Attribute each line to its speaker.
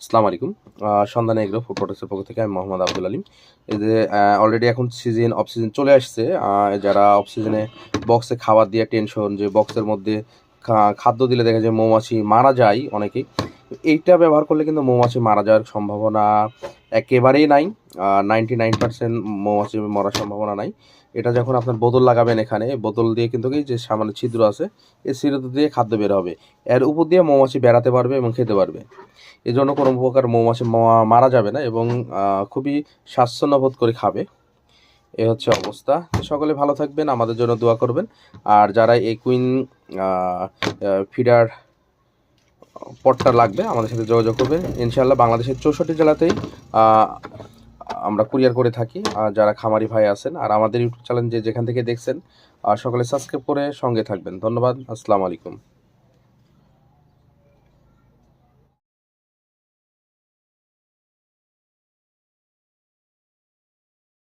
Speaker 1: আসসালামু আলাইকুম। সন্ধানে এগ্রো ফুড প্রোডাক্টসের পক্ষ থেকে আমি মোহাম্মদ আবদুল আলিম। এই যে অলরেডি এখন সিজন অফ সিজন চলে আসছে। যারা অফ সিজনে বক্সে খাবার দিয়ে টেনশন যে বক্সের মধ্যে খাদ্য দিলে দেখা যায় মৌমাছি মারা যায় অনেকেই। এইটা ব্যবহার করলে কিন্তু মৌমাছি মারা যাওয়ার সম্ভাবনা একেবারেই নাই। নাইনটি নাইন পার্সেন্ট মৌমাছি মরার সম্ভাবনা নাই। এটা যখন আপনার বোতল লাগাবেন এখানে, বোতল দিয়ে কিন্তু কি যে সামান্য ছিদ্র আছে এই ছিদ্র দিয়ে খাদ্য বের হবে। এর উপর দিয়ে মৌমাছি বেড়াতে পারবে এবং খেতে পারবে। এই জন্য কোনো প্রকার মৌমাছি মারা যাবে না এবং খুবই স্বাচ্ছন্দ্য বোধ করে খাবে। এ হচ্ছে অবস্থা। সকলে ভালো থাকবেন, আমাদের জন্য দোয়া করবেন। আর যারা এই কুইন ফিডার পটটা লাগবে, আমাদের সাথে যোগাযোগ করবে ইনশাল্লাহ বাংলাদেশের চৌষট্টি জেলাতেই আমরা কুরিয়ার করে থাকি যারা খামারি ভাই আছেন। আর আমাদের ইউটিউব চ্যানেল যে যেখান থেকে দেখছেন সকলে সাবস্ক্রাইব করে সঙ্গে থাকবেন। ধন্যবাদ, আসসালামু আলাইকুম।